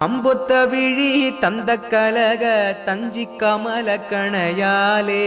அம்பொத்த விழி தந்த கலக தஞ்சி கமல கணையாலே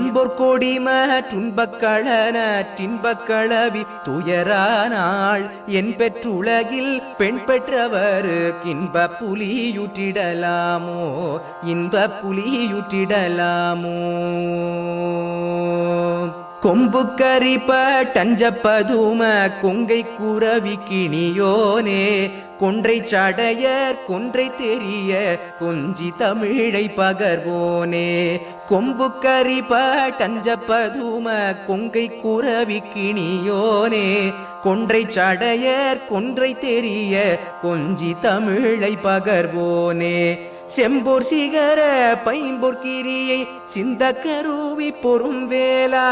பிறையாலே எம்பொற் கோடிம துன்பக்களன டின்பக்களவி துயரானாள். என் பெற்றுலகில் பெண் பெற்றவரு இன்ப புலியுற்றிடலாமோ இன்ப புலியுற்றிடலாமோ. கொம்பு கரிப்ப டஞ்சப்பதும கொங்கை குறவி கிணியோனே. கொன்றை சடையர் கொன்றை தெரிய கொஞ்சி தமிழை பகர்வோனே. கொம்பு கரிப்ப டஞ்சப்பதும கொங்கை குறவி கிணியோனே. கொன்றை சடையர் கொன்றை தெரிய கொஞ்சி தமிழை பகர்வோனே. செம்போர் சிகர பைம்பொற் கிரியை சிந்த கருவி பொறும் வேலா.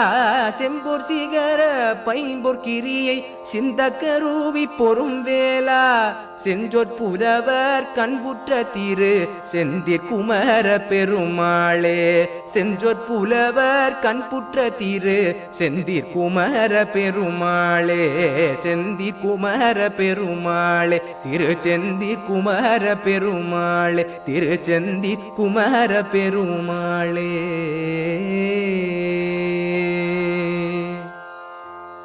செம்போர் சிகர பைம்பொற் கிரியை சிந்த கருவி பொறும் வேலா. செஞ்சொற் புதவர் கண்புற்ற திரு செந்திற் குமர பெருமாளே. செஞ்சொற் புலவர் கண்புற்ற திரு செந்திற் குமர பெருமாளே. செந்திற் குமர பெருமாளே திரு செந்திற் குமர பெருமாளே திரு செந்தி குமர பெருமாளே